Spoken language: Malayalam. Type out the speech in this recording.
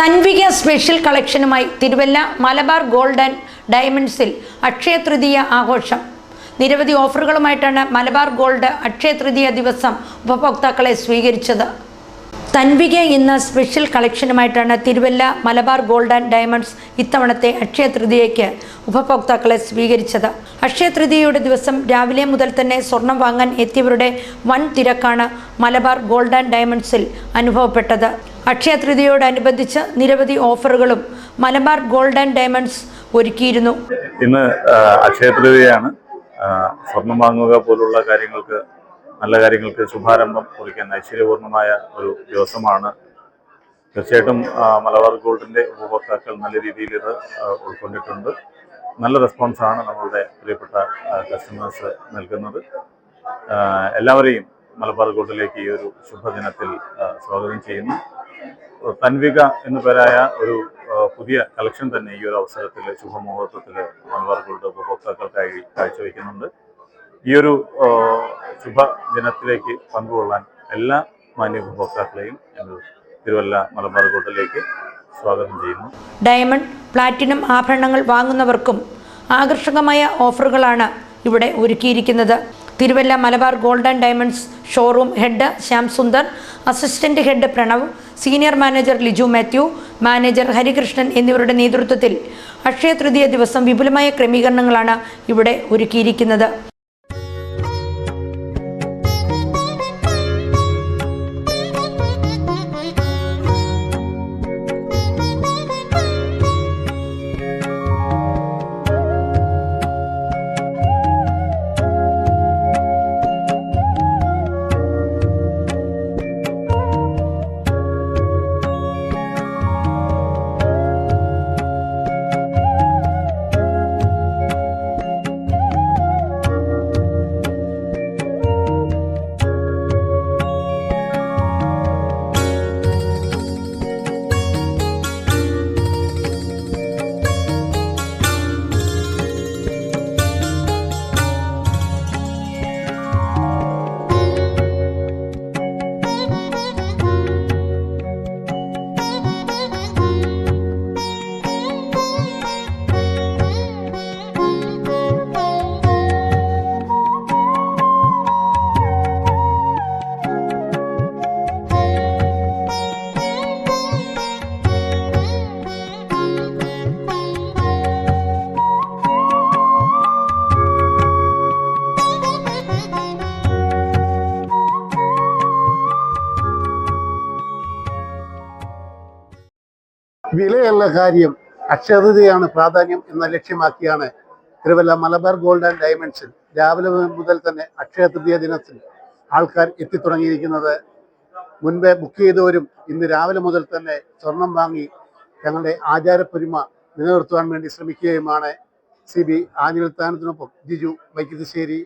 തൻവിക സ്പെഷ്യൽ കളക്ഷനുമായി തിരുവല്ല മലബാർ ഗോൾഡൻ ഡയമണ്ട്സിൽ അക്ഷയ തൃതീയ ആഘോഷം. നിരവധി ഓഫറുകളുമായിട്ടാണ് മലബാർ ഗോൾഡ് അക്ഷയ തൃതീയ ദിവസം ഉപഭോക്താക്കളെ സ്വീകരിച്ചത്. തൻവിക എന്ന special കളക്ഷനുമായിട്ടാണ് Thiruvalla Malabar gold and diamonds ഇത്തവണത്തെ അക്ഷയ തൃതീയയ്ക്ക് ഉപഭോക്താക്കളെ സ്വീകരിച്ചത്. അക്ഷയ തൃതീയയുടെ ദിവസം രാവിലെ മുതൽ തന്നെ സ്വർണം വാങ്ങാൻ എത്തിയവരുടെ വൻ തിരക്കാണ് മലബാർ ഗോൾഡ് ആൻഡ് ഡയമണ്ട്സിൽ അനുഭവപ്പെട്ടത്. അക്ഷയ തൃതീയയോടനുബന്ധിച്ച് നിരവധി ഓഫറുകളും മലബാർ ഗോൾഡ് ആൻഡ് ഡയമണ്ട്സ് ഒരുക്കിയിരുന്നു. ഇന്ന് അക്ഷയതൃതിയാണ് സ്വർണം വാങ്ങുക പോലുള്ള കാര്യങ്ങൾക്ക് നല്ല കാര്യങ്ങൾക്ക് ശുഭാരംഭം കുറിക്കാൻ ഐശ്വര്യപൂർണമായ ഒരു ദിവസമാണ്. തീർച്ചയായിട്ടും മലബാർ ഗോൾഡിന്റെ ഉപഭോക്താക്കൾ നല്ല രീതിയിൽ ഇത് ഉൾക്കൊണ്ടിട്ടുണ്ട്. നല്ല റെസ്പോൺസാണ് നമ്മളുടെ പ്രിയപ്പെട്ട കസ്റ്റമേഴ്സ് നൽകുന്നത്. എല്ലാവരെയും മലബാർ ഗോൾഡിലേക്ക് ഈ ഒരു ശുഭദിനത്തിൽ സ്വാഗതം ചെയ്യുന്നു. തൻവിക എന്നു പേരായ ഒരു പുതിയ കളക്ഷൻ തന്നെ ഈ ഒരു അവസരത്തിൽ ശുഭമുഹൂർത്തത്തിൽ ഗോൾഡ് ഉപഭോക്താക്കൾക്കായി കാഴ്ചവെക്കുന്നുണ്ട്. ഈ ഒരു ശുഭ ശുഭദിനത്തിലേക്ക് പങ്കുകൊള്ളാൻ എല്ലാ മാന്യ ഉപഭോക്താക്കളെയും തിരുവല്ല മലബാർ ഗോൾഡിലേക്ക് സ്വാഗതം ചെയ്യുന്നു. ഡയമണ്ട് പ്ലാറ്റിനം ആഭരണങ്ങൾ വാങ്ങുന്നവർക്കും ആകർഷകമായ ഓഫറുകളാണ് ഇവിടെ ഒരുക്കിയിരിക്കുന്നത്. Thiruvalla Malabar gold and diamonds showroom head Shyam Sundar assistant head Pranav senior manager Liju Mathew manager Harikrishnan എന്നിവരുടെ നേതൃത്വത്തിൽ അക്ഷയ തൃതീയ ദിവസം വിപുലമായ ക്രമീകരണങ്ങളാണ് ഇവിടെ ഒരുക്കിയിരിക്കുന്നത്. വിലയുള്ള കാര്യം അക്ഷരതയാണ് പ്രാധാന്യം എന്ന ലക്ഷ്യമാക്കിയാണ് തിരുവല്ല മലബാർ ഗോൾഡ് ആൻഡ് ഡയമണ്ട്സിൽ രാവിലെ മുതൽ തന്നെ അക്ഷയ തൃതീയ ദിനത്തിൽ ആൾക്കാർ എത്തിത്തുടങ്ങിയിരിക്കുന്നത്. മുൻപേ ബുക്ക് ചെയ്തവരും ഇന്ന് രാവിലെ മുതൽ തന്നെ സ്വർണം വാങ്ങി ഞങ്ങളുടെ ആചാരപ്പൊരിമ നിലനിർത്തുവാൻ വേണ്ടി ശ്രമിക്കുകയുമാണ്. സി ബി ആഞ്ഞിലത്താനത്തിനൊപ്പം ജിജു വൈദ്യുതശ്ശേരി